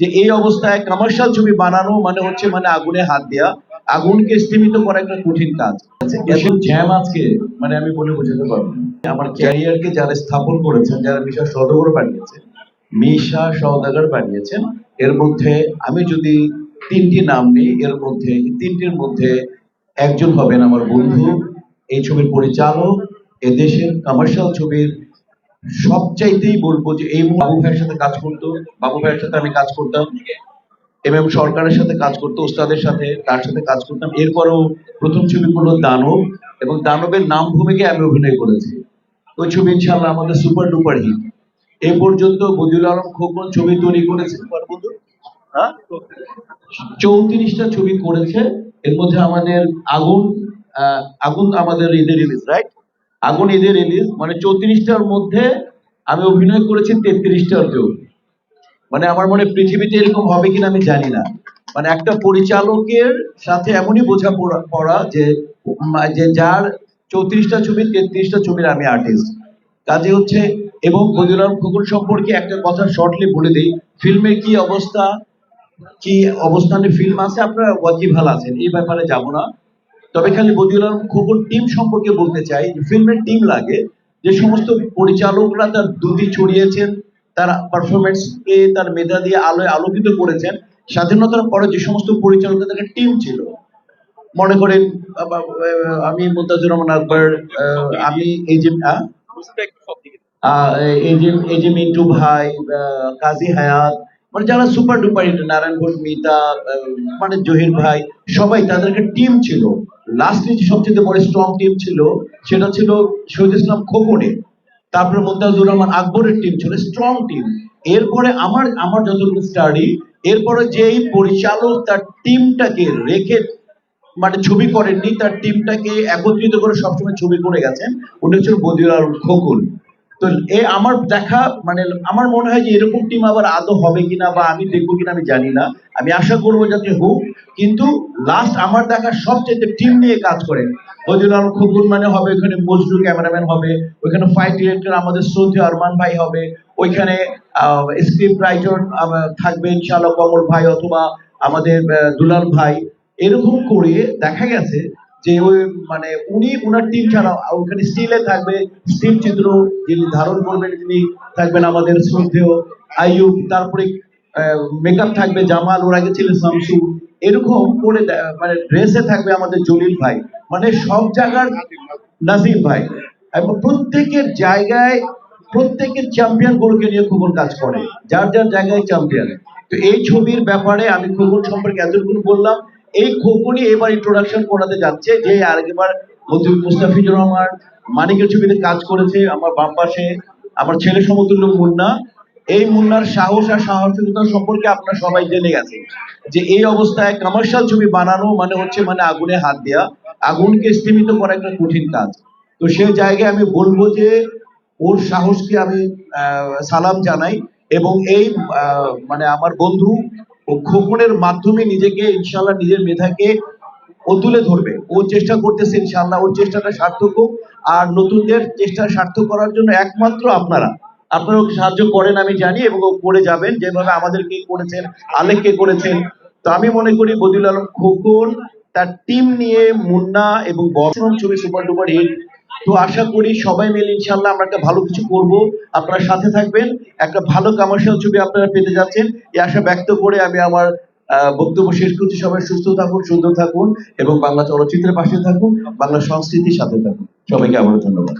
যে এই অবস্থায় কমার্শিয়াল ছবি বানানো মানে হচ্ছে মানে আগুনে হাত দেওয়া আগুনকে স্তীমিত করা একটা কঠিন কাজ এত জ্যাম আজকে মানে আমি বলে বোঝাতে পারব। আমার ক্যারিয়ারকে যারা স্থাপন করেছেন যারা মিশা সৌদাগর বানিয়েছেন মিশা সৌদাগর বানিয়েছেন এর মধ্যে আমি যদি তিনটি নাম নিই এর মধ্যে তিনটির মধ্যে একজন হবেন আমার বন্ধু এই ছবির পরিচালক এদেশের কমার্শিয়াল ছবির সবচাইতেই বলব যে এই বাবু ভাইয়ের সাথে কাজ করতো বাবু ভাইয়ের সাথে আমি কাজ করতাম এম এম সরকারের সাথে কাজ করতো ওস্তাদের সাথে তার সাথে কাজ করতাম। এরপরও প্রথম ছবি করল দানব এবং দানবের নাম ভূমিকে আমি অভিনয় করেছি। ওই ছবি ইনশাল্লাহ আমাদের সুপার ডুপার হিট। এ পর্যন্ত বদিউল আলম খোকন ছবি তৈরি করেছে। হ্যাঁ? চৌত্রিশটা ছবি করেছে। এর মধ্যে আমাদের আগুন আগুন আমাদের ঈদে রিলিজ রাইট আগুন ঈদে রিলিজ মানে চৌত্রিশটার মধ্যে আমি অভিনয় করেছি তেত্রিশটার জন্য। মানে আমার মনে পৃথিবীতে এরকম হবে কিনা আমি জানি না। মানে একটা পরিচালকের সাথে এমনই বোঝা পড়া- যে যে যার চৌত্রিশটা ছবি, তেত্রিশটা ছবির আমি আর্টিস্ট কাজে হচ্ছে, এবং বদিউল আলম সম্পর্কে একটা কথা শর্টলি বলে দিই ফিল্মের কি অবস্থা, কি অবস্থানে ফিল্ম আছে আপনারা ওয়াকিবহাল আছেন, এই ব্যাপারে যাব না। তবে খালি বদিউল আলম খোকন টিম সম্পর্কে বলতে চাই যে ফিল্মের টিম লাগে যে সমস্ত পরিচালকরা তার দুধি ছড়িয়েছেন তার পারফরমেন্স কে তার মেধা দিয়ে আলোয় আলোকিত করেছেন স্বাধীনতার পরে যে সমস্ত পরিচালকদের টিম ছিল। মনে করেন আমি মুন্তাজুর রহমান আকবর আমি এই যে এই যে এই যে মিন্টু ভাই কাজী হায়াত মানে যারা সুপার ডুপার নারায়ণ ঘোষ মিতা মানে জহির ভাই সবাই তাদের একটা টিম ছিল। লাস্টে যে সবচেয়ে বড় স্ট্রং টিম ছিল, সেটা ছিল শহীদ ইসলাম খোকনের তারপরে মুন্তাজুর রহমান আকবরের টিম ছিল স্ট্রং টিম এরপরে আমার আমার যতটুকু স্টাডি এরপরে যেই পরিচালক তার টিমটাকে রেখে মানে ছবি করেননি, তার টিমটাকে একত্রিত করে সবসময় ছবি করে গেছেন, উনি হচ্ছেন বদিউল আলম খোকন। তো এ আমার দেখা মানে আমার মনে হয় যে এরকম টিম আবার আদৌ হবে কিনা বা আমি দেখব কিনা আমি জানি না। আমি আশা করব যাতে হোক, কিন্তু লাস্ট আমার দেখা সবচেয়ে টিম নিয়ে কাজ করে। বদিউল আলম খোকন মানে হবে ওখানে মজরু ক্যামেরাম্যান হবে, ওইখানে ফাইট ডিরেক্টর আমাদের শ্রদ্ধেয় আরমান ভাই হবে, ওইখানে স্ক্রিপ্ট রাইটার থাকবে ইনশাআল্লাহ কমল ভাই অথবা আমাদের দুলাল ভাই। এরকম করে দেখা গেছে যে ওই মানে উনি ওনার টিম ছাড়া ওখানে স্টিলে থাকবে স্টিল চিত্র যিনি ধারণ করবেন, তিনি থাকবেন আমাদের শ্রদ্ধেয় আইয়ুব, তারপরে মেকআপ থাকবে জামাল, ওর আগে ছিলেন শামসু। এরকম করে মানে ড্রেসে থাকবে আমাদের জলিল ভাই। মানে সব জায়গার নাজিম ভাই। এবং প্রত্যেকের জায়গায়, প্রত্যেকের চ্যাম্পিয়ন গুলোকে নিয়ে খবর কাজ করে। যার যার জায়গায় চ্যাম্পিয়ন তো এই ছবির ব্যাপারে আমি খোকন সম্পর্কে এতটুকু বললাম। এই খোকনই এবার ইন্ট্রোডাকশন করাতে যাচ্ছে যে আরেকবার মধ্যে মুস্তাফিজুর রহমান মানিকের ছবিতে কাজ করেছে আমার বাম পাশে, আমার ছেলে সমতুল্য মুন্না। এই মুন্নার সাহস আর সাহসিকতা সম্পর্কে আপনারা সবাই জেনে গেছেন যে এই অবস্থায় কমার্শিয়াল ছবি বানানো মানে হচ্ছে মানে আগুনে হাত দেওয়া আগুনকে স্তীমিত করা একটা কঠিন কাজ। তো সেই জায়গায় আমি বলব যে ওর সাহসকে আমি সালাম জানাই এবং এই মানে আমার বন্ধু খোকনের মাধ্যমে নিজেকে ইনশাল্লাহ নিজের মেধাকে ও তুলে ধরবে। ও চেষ্টা করতেছে ইনশাল্লাহ ওর চেষ্টাটা সার্থক হোক। আর নতুনদের চেষ্টা সার্থক করার জন্য একমাত্র আপনারা। আপনারা ওকে সাহায্য করেন আমি জানি এবং ও করে যাবেন। যেভাবে আমাদেরকে করেছেন আলেককে করেছেন। তো আমি মনে করি বদিউল আলম খোকন তার টিম নিয়ে মুন্না এবং বর্ষণ ছবি সুপার ডুপার হিট তো আশা করি সবাই মিলে ইনশাল্লাহ আমরা একটা ভালো কিছু করব। আপনারা সাথে থাকবেন। একটা ভালো কমার্শিয়াল ছবি আপনারা পেতে যাচ্ছেন। এই আশা ব্যক্ত করে আমি আমার বক্তব্য শেষ করছি। সবাই সুস্থ থাকুন, সুন্দর থাকুন এবং বাংলা চলচ্চিত্রের পাশে থাকুন, বাংলা সংস্কৃতির সাথে থাকুন। সবাইকে আবারও ধন্যবাদ।